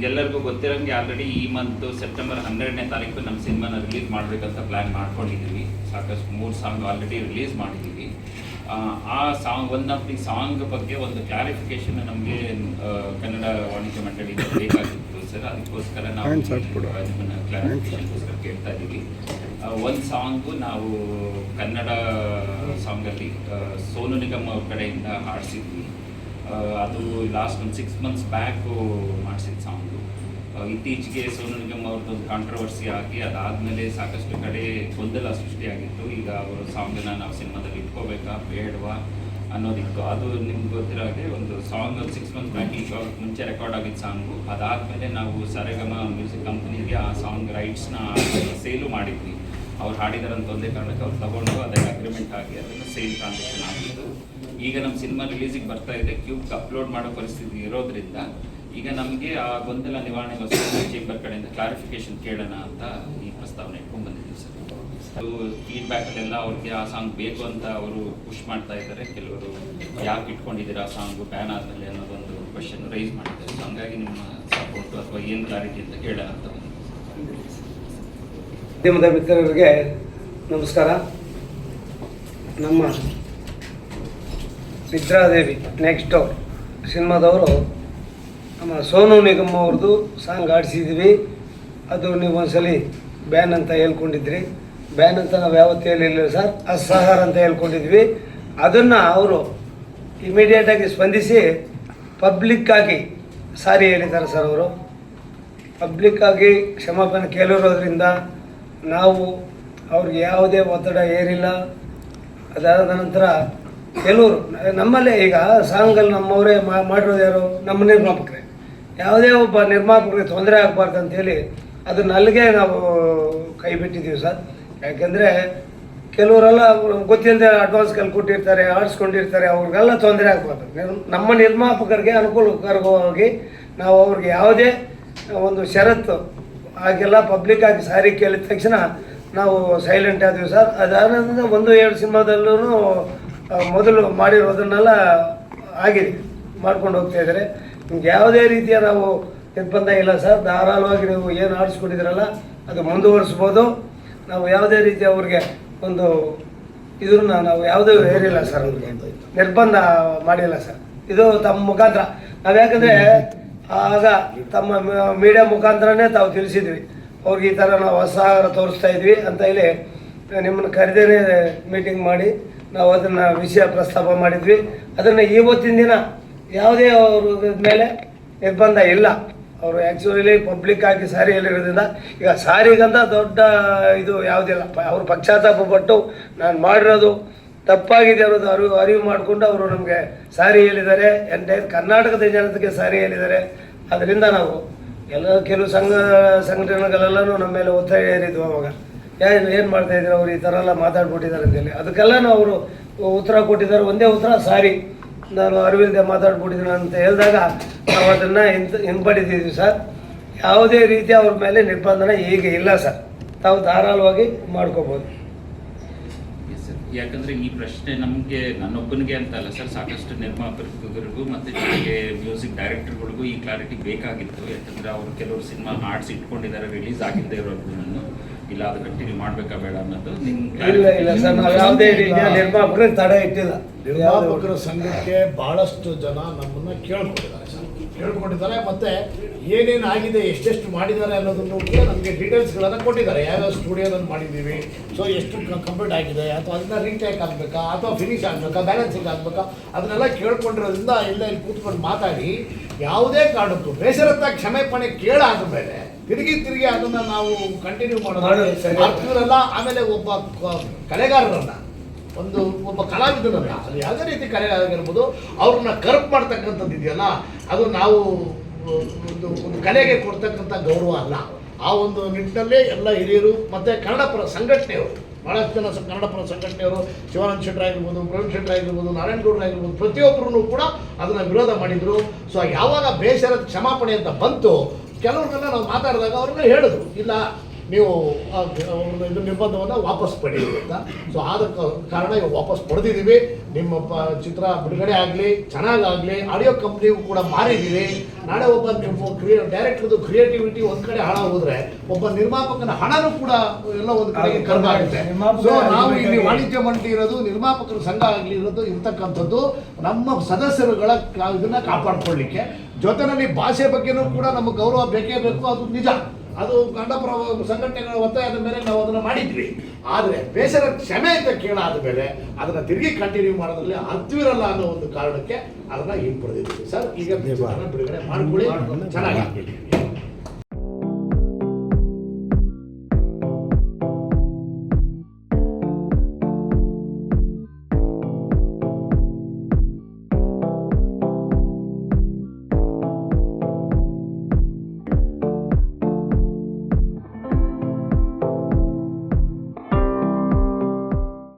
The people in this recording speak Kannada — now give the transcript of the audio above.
ನಿಮ್ಗೆಲ್ಲರಿಗೂ ಗೊತ್ತಿರೋಂಗೆ ಆಲ್ರೆಡಿ ಈ ಮಂತ್ ಸೆಪ್ಟೆಂಬರ್ ಹನ್ನೆರಡನೇ ತಾರೀಕು ನಮ್ಮ ಸಿನಿಮಾನ ರಿಲೀಸ್ ಮಾಡಬೇಕಂತ ಪ್ಲ್ಯಾನ್ ಮಾಡ್ಕೊಂಡಿದ್ದೀವಿ ಸಾಕಷ್ಟು ಮೂರು ಸಾಂಗ್ ಆಲ್ರೆಡಿ ರಿಲೀಸ್ ಮಾಡಿದ್ದೀವಿ ಆ, song one of the song ಬಗ್ಗೆ ಒಂದು ಕ್ಲಾರಿಫಿಕೇಶನ್ ನಮಗೆ ಕನ್ನಡ ವಾಣಿಜ್ಯ ಮಂಡಳಿ ಬೇಕಾಗಿತ್ತು ಸರ್. ಅದಕ್ಕೋಸ್ಕರ ನಾವು ನಿಮ್ಮನ್ನು. ಕ್ಲಾರಿಫಿಕೇಶನ್ಗೋಸ್ಕರ ಕೇಳ್ತಾ ಇದ್ದೀವಿ ಒಂದು ಸಾಂಗು ನಾವು ಕನ್ನಡ ಸಾಂಗಲ್ಲಿ ಸೋನು ನಿಗಮ್ ಅವ್ರ ಕಡೆಯಿಂದ ಹಾಡಿಸಿದ್ವಿ. ಅದು ಲಾಸ್ಟ್ ಒಂದು ಸಿಕ್ಸ್ ಮಂತ್ಸ್ ಬ್ಯಾಕು ಮಾಡಿಸಿದ ಸಾಂಗು ಇತ್ತೀಚೆಗೆ ಸೋನು ನಿಗಮ್ ಅವ್ರದ್ದೊಂದು ಕಾಂಟ್ರವರ್ಸಿ ಆಗಿ ಅದಾದಮೇಲೆ ಸಾಕಷ್ಟು ಕಡೆ ಗೊಂದಲ ಸೃಷ್ಟಿಯಾಗಿತ್ತು. ಈಗ ಅವರು ಸಾಂಗನ್ನ ನಾವು ಸಿನಿಮಾದಲ್ಲಿ ಇಟ್ಕೋಬೇಕಾ, ಬೇಡವಾ ಅನ್ನೋದಿತ್ತು ಅದು ನಿಮ್ಗೆ ಗೊತ್ತಿರೋ ಹಾಗೆ ಒಂದು ಸಾಂಗ್ ಒಂದು ಸಿಕ್ಸ್ ಮಂತ್ಸ್ ಬ್ಯಾಕ್ ಈಗ ಮುಂಚೆ ರೆಕಾರ್ಡ್ ಆಗಿದ್ದ ಸಾಂಗು ಅದಾದಮೇಲೆ ನಾವು ಸರೆಗಮ ಮ್ಯೂಸಿಕ್ ಕಂಪ್ನಿಗೆ ಆ ಸಾಂಗ್ ರೈಟ್ಸ್ನ ಸೇಲು ಮಾಡಿದ್ವಿ. ಅವ್ರು ಹಾಡಿದಾರಂತ ಒಂದೇ ಕಾರಣಕ್ಕೆ ಅವ್ರು ತಗೊಂಡು ಅದಕ್ಕೆ ಅಗ್ರಿಮೆಂಟ್ ಆಗಿ ಅದನ್ನು ಸೇಲ್ ಟ್ರಾನ್ಸಾಕ್ಷನ್ ಆಗಿತ್ತು ಈಗ ನಮ್ಮ ಸಿನಿಮಾ ರಿಲೀಸಿಗೆ ಬರ್ತಾ ಇದೆ ಕ್ಯೂಬ್ಗೆ ಅಪ್ಲೋಡ್ ಮಾಡೋ ಪರಿಸ್ಥಿತಿ ಇರೋದ್ರಿಂದ ಈಗ ನಮಗೆ ಆ ಗೊಂದಲ ನಿವಾರಣೆಗೋಸ್ಕರ ಚೇಂಬರ್ ಕಡೆಯಿಂದ ಕ್ಲಾರಿಫಿಕೇಶನ್ ಕೇಳೋಣ ಅಂತ ಈ ಪ್ರಸ್ತಾವನೆ ಇಟ್ಕೊಂಡು ಬಂದಿದ್ದೀವಿ ಸರ್. ಅದು ಎಲ್ಲ ಅವ್ರಿಗೆ ಆ ಸಾಂಗ್ ಬೇಕು ಅಂತ ಅವರು ಪುಷ್ ಮಾಡ್ತಾ ಇದ್ದಾರೆ. ಕೆಲವರು ಯಾಕೆ ಇಟ್ಕೊಂಡಿದ್ದೀರಾ ಆ ಸಾಂಗು ಬ್ಯಾನ್ ಆದಮೇಲೆ ಅನ್ನೋದೊಂದು ಕ್ವಶನ್ ರೈಸ್ ಮಾಡಿದ್ದಾರೆ. ಸೊ ಹಂಗಾಗಿ ನಿಮ್ಮ ಸಪೋರ್ಟ್ ಅಥವಾ ಏನು ಕ್ಲಾರಿಟಿ ಅಂತ ಕೇಳೋಣ ಅಂತ. ಮಾಧ್ಯಮದ ಮಿತ್ರರಿಗೆ ನಮಸ್ಕಾರ. ನಮ್ಮ ನಿದ್ರಾದೇವಿ ನೆಕ್ಸ್ಟ್ ಸಿನಿಮಾದವರು ನಮ್ಮ ಸೋನು ನಿಗಮ್ ಅವ್ರದ್ದು ಸಾಂಗ್ ಆಡಿಸಿದ್ವಿ. ಅದು ನೀವು ಒಂದ್ಸಲಿ ಬ್ಯಾನ್ ಅಂತ ಹೇಳ್ಕೊಂಡಿದ್ರಿ. ಬ್ಯಾನ್ ಅಂತ ನಾವು ಯಾವತ್ತೂ ಹೇಳಿಲ್ಲ ಸರ್. ಅಸಹಾರ ಅಂತ ಹೇಳ್ಕೊಂಡಿದ್ವಿ. ಅದನ್ನು ಅವರು ಇಮಿಡಿಯೇಟಾಗಿ ಸ್ಪಂದಿಸಿ ಪಬ್ಲಿಕ್ಕಾಗಿ ಸಾರಿ ಹೇಳಿದ್ದಾರೆ ಸರ್ ಅವರು. ಪಬ್ಲಿಕ್ಕಾಗಿ ಕ್ಷಮಾಪಣೆ ಕೇಳಿರೋದ್ರಿಂದ ನಾವು ಅವ್ರಿಗೆ ಯಾವುದೇ ಒತ್ತಡ ಏರಿಲ್ಲ. ಅದಾದ ನಂತರ ಕೆಲವರು ನಮ್ಮಲ್ಲೇ ಈಗ ಸಾಂಗಲ್ಲಿ ನಮ್ಮವರೇ ಮಾಡಿರೋದು ಯಾರು? ನಮ್ಮ ನಿರ್ಮಾಪಕರೇ ಯಾವುದೇ ಒಬ್ಬ ನಿರ್ಮಾಪಕರಿಗೆ ತೊಂದರೆ ಆಗಬಾರ್ದು ಅಂತೇಳಿ ಅದನ್ನ ಅಲ್ಲಿಗೆ ನಾವು ಕೈ ಬಿಟ್ಟಿದ್ದೀವಿ ಸರ್. ಯಾಕೆಂದರೆ ಕೆಲವರೆಲ್ಲ ಗೊತ್ತಿಲ್ಲದೆ ಅಡ್ವಾನ್ಸ್ ಕಲ್ ಕೊಟ್ಟಿರ್ತಾರೆ ಆಡಿಸ್ಕೊಂಡಿರ್ತಾರೆ ಅವ್ರಿಗೆಲ್ಲ ತೊಂದರೆ ಆಗಬಾರ್ದು. ನಮ್ಮ ನಿರ್ಮಾಪಕರಿಗೆ ಅನುಕೂಲಕರವಾಗಿ ನಾವು ಅವ್ರಿಗೆ ಯಾವುದೇ ಒಂದು ಷರತ್ತು ಹಾಗೆಲ್ಲ ಪಬ್ಲಿಕ್ ಆಗಿ ಸಾರಿ ಕೇಳಿದ ತಕ್ಷಣ ನಾವು ಸೈಲೆಂಟ್ ಆದ್ವಿ ಸರ್. ಅದಾದ ಒಂದು ಎರಡು ಸಿನಿಮಾದಲ್ಲೂ ಮೊದಲು ಮಾಡಿರೋದನ್ನೆಲ್ಲ ಆಗಿದೆ, ಮಾಡ್ಕೊಂಡು ಹೋಗ್ತಾ ಇದ್ದಾರೆ. ನಿಮ್ಗೆ ಯಾವುದೇ ರೀತಿಯ ನಾವು ನಿರ್ಬಂಧ ಇಲ್ಲ ಸರ್, ಧಾರಾಳವಾಗಿ ನೀವು ಏನು ಆಡಿಸ್ಕೊಂಡಿದ್ದೀರಲ್ಲ ಅದು ಮುಂದುವರಿಸ್ಬೋದು. ನಾವು ಯಾವುದೇ ರೀತಿ ಅವ್ರಿಗೆ ಒಂದು ಇದನ್ನ ನಾವು ಯಾವುದೇ ಹೇರಿಲ್ಲ ಸರ್ ಅವ್ರಿಗೆ ನಿರ್ಬಂಧ ಮಾಡಿಲ್ಲ ಸರ್. ಇದು ತಮ್ಮ ಮುಖಾಂತರ. ನಾವು ಯಾಕಂದರೆ ಆಗ ತಮ್ಮ ಮೀಡಿಯಾ ಮುಖಾಂತರನೇ ತಾವು ತಿಳಿಸಿದ್ವಿ. ಅವ್ರಿಗೆ ಈ ಥರ ನಾವು ಹೊಸ ತೋರಿಸ್ತಾ ಇದ್ವಿ ಅಂತ ಹೇಳಿ ನಿಮ್ಮನ್ನು ಕರೆದೇನೆ ಮೀಟಿಂಗ್ ಮಾಡಿ ನಾವು ಅದನ್ನು ವಿಷಯ ಪ್ರಸ್ತಾಪ ಮಾಡಿದ್ವಿ. ಅದನ್ನು ಇವತ್ತಿನ ದಿನ ಯಾವುದೇ ಅವ್ರ ಮೇಲೆ ನಿರ್ಬಂಧ ಇಲ್ಲ. ಅವರು ಆ್ಯಕ್ಚುಲಿ ಪಬ್ಲಿಕ್ ಆಗಿ ಸಾರಿ ಹೇಳಿರೋದ್ರಿಂದ ಈಗ ಸಾರಿಗಂತ ದೊಡ್ಡ ಇದು ಯಾವುದಿಲ್ಲ. ಅವರು ಪಕ್ಷಾತಾಪ ಪಟ್ಟು ನಾನು ಮಾಡಿರೋದು ತಪ್ಪಾಗಿದೆ ಅನ್ನೋದು ಅರಿವು ಅರಿವು ಮಾಡಿಕೊಂಡು ಅವರು ನಮಗೆ ಸಾರಿ ಹೇಳಿದ್ದಾರೆ. ಎಂಟೈರ್ ಕರ್ನಾಟಕದ ಜನತೆಗೆ ಸಾರಿ ಹೇಳಿದ್ದಾರೆ. ಅದರಿಂದ ನಾವು ಎಲ್ಲ ಕೆಲವು ಸಂಘ, ಸಂಘಟನೆಗಳೆಲ್ಲನೂ ನಮ್ಮ ಮೇಲೆ ಒತ್ತಾಯ ಏರಿದ್ವು ಅವಾಗ. ಏನು ಏನು ಮಾಡ್ತಾ ಇದ್ರು ಅವ್ರು? ಈ ಥರ ಎಲ್ಲ ಮಾತಾಡ್ಬಿಟ್ಟಿದ್ದಾರೆ ಅಂತೇಳಿ ಅದಕ್ಕೆಲ್ಲನೂ ಅವರು ಉತ್ತರ ಕೊಟ್ಟಿದ್ದಾರೆ. ಒಂದೇ ಉತ್ತರ, ಸಾರಿ. ನಾನು ಅರಿವಿಲ್ಲದೆ ಮಾತಾಡ್ಬಿಟ್ಟಿದ್ದೀನಿ ಅಂತ ಹೇಳಿದಾಗ ನಾವು ಅದನ್ನು ಹಿಂಪಡಿತಿದ್ವಿ ಸರ್. ಯಾವುದೇ ರೀತಿ ಅವ್ರ ಮೇಲೆ ನಿರ್ಬಂಧನ ಈಗ ಇಲ್ಲ ಸರ್. ತಾವು ಧಾರಾಳವಾಗಿ ಮಾಡ್ಕೋಬೋದು. ಯಾಕಂದ್ರೆ ಈ ಪ್ರಶ್ನೆ ನಮಗೆ, ನನ್ನೊಬ್ಬನಿಗೆ ಅಂತ ಅಲ್ಲ ಸರ್. ಸಾಕಷ್ಟು ನಿರ್ಮಾಪಕರಿಗೂ ಮತ್ತೆ ಜೊತೆಗೆ ಮ್ಯೂಸಿಕ್ ಡೈರೆಕ್ಟರ್ಗಳಿಗೂ ಈ ಕ್ಲಾರಿಟಿ ಬೇಕಾಗಿತ್ತು. ಯಾಕಂದ್ರೆ ಅವರು ಕೆಲವರು ಸಿನಿಮಾ ಹಾಡ್ಸ್ ಇಟ್ಕೊಂಡಿದ್ದಾರೆ, ರಿಲೀಸ್ ಆಗಿದ್ದೇ ಇರೋದನ್ನು ಇಲ್ಲ ಅದು ಕಂಟಿನ್ಯೂ ಮಾಡ್ಬೇಕಾ ಬೇಡ ಅನ್ನೋದು ಇಲ್ಲ ಇಲ್ಲ ಸರ್ ನಾವು ಯಾವುದೇ ರೀತಿಯ ತಡೆ ಇಟ್ಟಿಲ್ಲ. ನಿರ್ಮಾಪಕರ ಸಂಘಕ್ಕೆ ಬಹಳಷ್ಟು ಜನ ನಮ್ಮನ್ನ ಕೇಳ್ಕೊಂಡಿದ್ದಾರೆ ಸರ್. ಕೇಳ್ಕೊಂಡಿದ್ದಾರೆ ಮತ್ತೆ ಏನೇನು ಆಗಿದೆ ಎಷ್ಟೆಷ್ಟು ಮಾಡಿದ್ದಾರೆ ಅನ್ನೋದನ್ನು ಕೂಡ ನಮಗೆ ಡೀಟೇಲ್ಸ್ಗಳನ್ನು ಕೊಟ್ಟಿದ್ದಾರೆ. ಯಾವ್ಯಾವ ಸ್ಟುಡಿಯೋದಲ್ಲಿ ಮಾಡಿದ್ದೀವಿ ಸೊ ಎಷ್ಟು ಕಂಪ್ಲೀಟ್ ಆಗಿದೆ ಅಥವಾ ಅದನ್ನ ರೀಟೇಕ್ ಆಗಬೇಕಾ ಅಥವಾ ಫಿನಿಶ್ ಆಗಬೇಕಾ ಬ್ಯಾಲೆನ್ಸಿಂಗ್ ಆಗಬೇಕಾ ಅದನ್ನೆಲ್ಲ ಕೇಳ್ಕೊಂಡಿರೋದ್ರಿಂದ ಇಲ್ಲ ಇಲ್ಲಿ ಕೂತ್ಕೊಂಡು ಮಾತಾಡಿ ಯಾವುದೇ ಕಾರಣಕ್ಕೂ ಬೇಸರತ್ತ ಕ್ಷಮೆಪಣೆ ಕೇಳಾದ ಮೇಲೆ ತಿರುಗಿ ತಿರುಗಿ ಅದನ್ನ ನಾವು ಕಂಟಿನ್ಯೂ ಮಾಡೋದಲ್ಲ ಆಮೇಲೆ ಒಬ್ಬ ಕಲೆಗಾರರನ್ನ ಒಂದು ಒಬ್ಬ ಕಲಾವಿದನನ್ನ ಅದು ಯಾವುದೇ ರೀತಿ ಕಲೆ ಆಗಿರ್ಬೋದು ಅವ್ರನ್ನ ಕರ್ಪ್ ಮಾಡ್ತಕ್ಕಂಥದ್ದು ಇದೆಯಲ್ಲ ಅದು ನಾವು ಒಂದು ಒಂದು ಕಲೆಗೆ ಕೊಡ್ತಕ್ಕಂಥ ಗೌರವ ಅಲ್ಲ. ಆ ಒಂದು ನಿಟ್ಟಿನಲ್ಲಿ ಎಲ್ಲ ಹಿರಿಯರು ಮತ್ತು ಕನ್ನಡ ಪರ ಸಂಘಟನೆಯವರು ಭಾಳಷ್ಟು ಜನ ಸ- ಕನ್ನಡ ಪರ ಸಂಘಟನೆಯವರು ಶಿವಾನಂದ ಶೆಟ್ಟರ್ ಆಗಿರ್ಬೋದು ಪ್ರವೀಣ್ ಶೆಟ್ಟರ್ ಆಗಿರ್ಬೋದು ನಾರಾಯಣ ಗೌಡ್ರು ಆಗಿರ್ಬೋದು ಪ್ರತಿಯೊಬ್ಬರೂ ಕೂಡ ಅದನ್ನು ವಿರೋಧ ಮಾಡಿದರು. ಸೊ ಯಾವಾಗ ಬೇಸರದ ಕ್ಷಮಾಪಣೆ ಅಂತ ಬಂತು ಕೆಲವ್ರನ್ನೆಲ್ಲ ನಾವು ಮಾತಾಡಿದಾಗ ಅವ್ರನ್ನ ಹೇಳಿದ್ರು ಇಲ್ಲ ನೀವು ಇದು ನಿರ್ಬಂಧವನ್ನು ವಾಪಸ್ ಪಡೀರಿ ಅಂತ. ಸೊ ಆದ ಕಾರಣ ಇವಾಗ ವಾಪಸ್ ಪಡೆದಿದ್ದೀವಿ. ನಿಮ್ಮ ಪ ಚಿತ್ರ ಬಿಡುಗಡೆ ಆಗಲಿ ಚೆನ್ನಾಗಾಗಲಿ ಆಡಿಯೋ ಕಂಪ್ನಿಗೂ ಕೂಡ ಮಾರಿದ್ದೀವಿ. ನಾಳೆ ಒಬ್ಬ ನಿಮ್ಮ ಕ್ರಿಯೇ ಡೈರೆಕ್ಟರ್ದು ಕ್ರಿಯೇಟಿವಿಟಿ ಒಂದು ಕಡೆ ಹಾಳ ಹೋದರೆ ಒಬ್ಬ ನಿರ್ಮಾಪಕನ ಹಣನೂ ಕೂಡ ಎಲ್ಲ ಒಂದು ಕಡೆಗೆ ಕರ್ಗಾಗುತ್ತೆ. ಆಗುತ್ತೆ ಸೊ ನಾವು ಇಲ್ಲಿ. ವಾಣಿಜ್ಯ ಮಂಡಳಿ ಇರೋದು ನಿರ್ಮಾಪಕರ ಸಂಘ ಆಗಲಿ ಇರೋದು ಇರ್ತಕ್ಕಂಥದ್ದು ನಮ್ಮ ಸದಸ್ಯರುಗಳ ಇದನ್ನ ಕಾಪಾಡ್ಕೊಳ್ಳಿಕ್ಕೆ. ಜೊತೆನಲ್ಲಿ ಭಾಷೆ ಬಗ್ಗೆನೂ ಕೂಡ ನಮಗೆ ಗೌರವ ಬೇಕೇ ಬೇಕು ಅದು ನಿಜ. ಅದು ಗಂಡಪರ ಸಂಘಟನೆಗಳ ಒತ್ತಾಯದ ಮೇಲೆ ನಾವು ಅದನ್ನು ಮಾಡಿದ್ವಿ. ಆದರೆ ಬೇಸರ ಕ್ಷಮೆ ಅಂತ ಕೇಳಾದ ಮೇಲೆ ಅದನ್ನ ತಿರುಗಿ ಕಂಟಿನ್ಯೂ ಮಾಡೋದ್ರಲ್ಲಿ ಅರ್ಥವಿರಲ್ಲ ಅನ್ನೋ ಒಂದು ಕಾರಣಕ್ಕೆ ಅದನ್ನ ಹಿಂಪಡೆದಿದ್ದೀವಿ. ಸರ್ ಈಗ ಬಿಡುಗಡೆ ಮಾಡ್ಕೊಳ್ಳಿ. ಚೆನ್ನಾಗಿ.